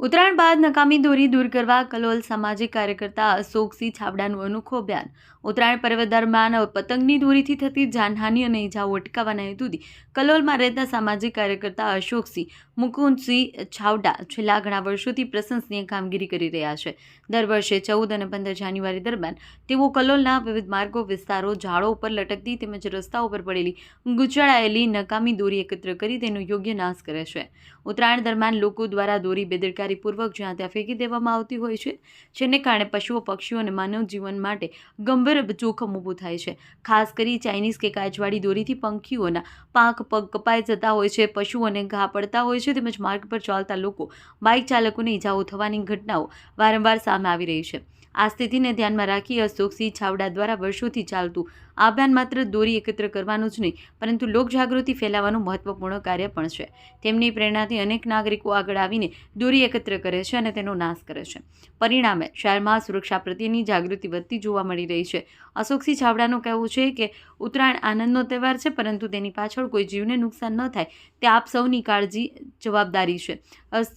ઉત્તરાયણ બાદ નકામી દોરી દૂર કરવા કલોલ સામાજિક કાર્યકર્તા અશોકસિંહ છાબડાનું અનોખું અભિયાન. ઉત્તરાયણ પર્વ દરમિયાન પતંગની દોરીથી થતી જાનહાનિ અને ઇજાઓ અટકાવવાના હેતુથી કલોલમાં રહેતા સામાજિક કાર્યકર્તા અશોકસિંહ, મુકુંદસિંહ છાવડા છેલ્લા ઘણા વર્ષોથી પ્રશંસનીય કામગીરી કરી રહ્યા છે. દર વર્ષે ચૌદ અને પંદર જાન્યુઆરી દરમિયાન તેઓ કલોલના વિવિધ માર્ગો, વિસ્તારો, ઝાડો ઉપર લટકતી તેમજ રસ્તાઓ પર પડેલી ગુચડાયેલી નકામી દોરી એકત્ર કરી તેનો યોગ્ય નાશ કરે છે. ઉત્તરાયણ દરમિયાન લોકો દ્વારા દોરી બેદરકારીપૂર્વક જ્યાં ત્યાં ફેંકી દેવામાં આવતી હોય છે, જેને કારણે પશુઓ, પક્ષીઓ અને માનવ જીવન માટે ગંભીર જોખમ ઊભું થાય છે. ખાસ કરી ચાઇનીઝ કે કાચવાડી દોરીથી પંખીઓના પાંખ પગ કપાઈ જતા હોય છે, પશુઓને ઘા પડતા હોય છે, તેમજ માર્ગ પર ચાલતા લોકો બાઇક ચાલકોને ઈજાઓ થવાની ઘટનાઓ વારંવાર સામે આવી રહી છે. આ સ્થિતિને ધ્યાનમાં રાખી અશોકસિંહ છાવડા દ્વારા વર્ષોથી ચાલતું આ અભિયાન માત્ર દોરી એકત્ર કરવાનું જ નહીં, પરંતુ લોકજાગૃતિ ફેલાવવાનું મહત્વપૂર્ણ કાર્ય પણ છે. તેમની પ્રેરણાથી અનેક નાગરિકો આગળ આવીને દોરી એકત્ર કરે છે અને તેનો નાશ કરે છે. પરિણામે, શહેરમાં સુરક્ષા પ્રત્યેની જાગૃતિ વધતી જોવા મળી રહી છે. અશોકસિંહ છાવડાનું કહેવું છે કે, ઉત્તરાયણ આનંદનો તહેવાર છે, પરંતુ તેની પાછળ કોઈ જીવને નુકસાન ન થાય, તે આપ સૌની કાળજી, જવાબદારી છે.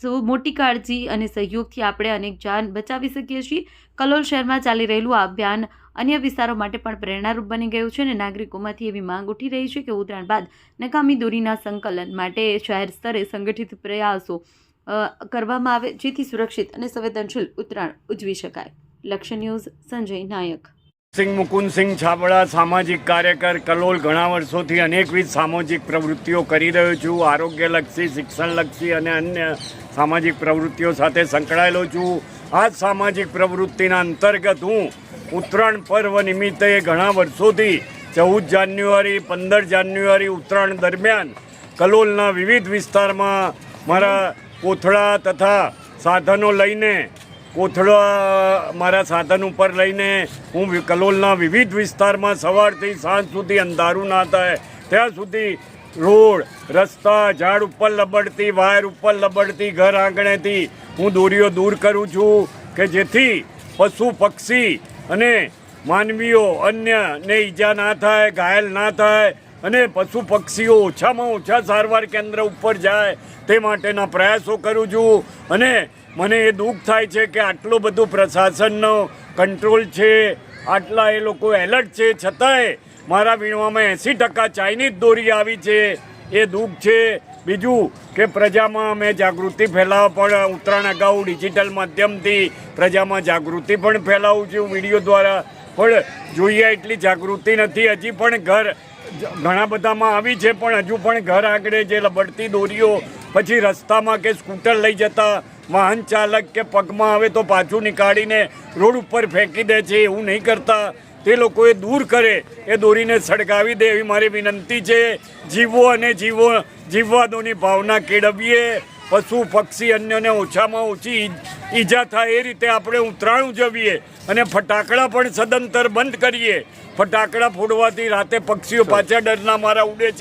સૌ મોટી કાળજી અને સહયોગથી આપણે અનેક જાન બચાવી શકીએ છીએ. કલોલ શહેરમાં ચાલી રહેલું આ અભિયાન અન્ય વિસ્તારો માટે પણ પ્રેરણારૂપ બની ગયું છે અને નાગરિકોમાંથી એવી માંગ ઉઠી રહી છે કે ઉત્તરાયણ બાદ નકામી દોરીના સંકલન માટે શહેર સ્તરે સંગઠિત પ્રયાસો કરવામાં આવે જેથી સુરક્ષિત અને સંવેદનશીલ ઉત્તરાયણ ઉજવી શકાય. લક્ષ્ય ન્યૂઝ સંજય નાયક. સિંહ મુકુંદસિંહ છાબડા સામાજિક કાર્યકર કલોલ ઘણા વર્ષોથી અનેકવિધ સામાજિક પ્રવૃત્તિઓ કરી રહ્યો છું. આરોગ્યલક્ષી, શિક્ષણલક્ષી અને અન્ય સામાજિક પ્રવૃત્તિઓ સાથે સંકળાયેલો છું. આ સામાજિક પ્રવૃત્તિના અંતર્ગત હું ઉત્તરાયણ પર્વ નિમિત્તે ઘણા વર્ષોથી ચૌદ જાન્યુઆરી, પંદર જાન્યુઆરી ઉત્તરાયણ દરમિયાન કલોલના વિવિધ વિસ્તારમાં મારા કોથળા તથા સાધનો લઈને, કોથળા મારા સાધન ઉપર લઈને હું કલોલના વિવિધ વિસ્તારમાં સવારથી સાંજ સુધી અંધારું ના થાય ત્યાં સુધી રોડ, રસ્તા, ઝાડ ઉપર લબડતી, વાયર ઉપર લબડતી, ઘર આંગણેથી હું દોરીઓ દૂર કરું છું કે જેથી પશુ, પક્ષી અને માનવીઓ અન્યને ઈજા ના થાય, ઘાયલ ના થાય અને પશુ પક્ષીઓ ઓછામાં ઓછા સારવાર કેન્દ્ર ઉપર જાય તે માટેના પ્રયાસો કરું છું. અને મને એ દુઃખ થાય છે કે આટલો બધો પ્રશાસનનો કંટ્રોલ છે, આટલા એ લોકો એલર્ટ છે, છતાંય મારા વીણવામાં એંસી ટકા ચાઇનીઝ દોરી આવી છે. એ દુઃખ છે બીજું કે પ્રજામાં અમે જાગૃતિ ફેલાવવા પણ ઉત્તરાયણ અગાઉ ડિજિટલ માધ્યમથી પ્રજામાં જાગૃતિ પણ ફેલાવું છું. વીડિયો દ્વારા પણ જોઈએ એટલી જાગૃતિ નથી. હજી પણ ઘર ઘણા બધામાં આવી છે, પણ હજુ પણ ઘર આગળ જે લબડતી દોરીઓ, પછી રસ્તામાં કે સ્કૂટર લઈ જતા વાહન ચાલક કે પગમાં આવે તો પાછું નીકાળીને રોડ ઉપર ફેંકી દે છે. એવું નહીં કરતા. તે લોકોએ દૂર કરે, એ દોરીને સળગાવી દે એવી મારી વિનંતી છે. જીવો અને જીવો જીવવાદોની ભાવના કેળવીએ પશુ પક્ષી અન્યને ઓછામાં ઓછી ઈજા થાય એ રીતે આપણે ઉત્તરાયણ ઉજવીએ અને ફટાકડા પણ સદંતર બંધ કરીએ. ફટાકડા ફોડવાથી રાતે પક્ષીઓ પાછા ડરના મારા ઉડે છે.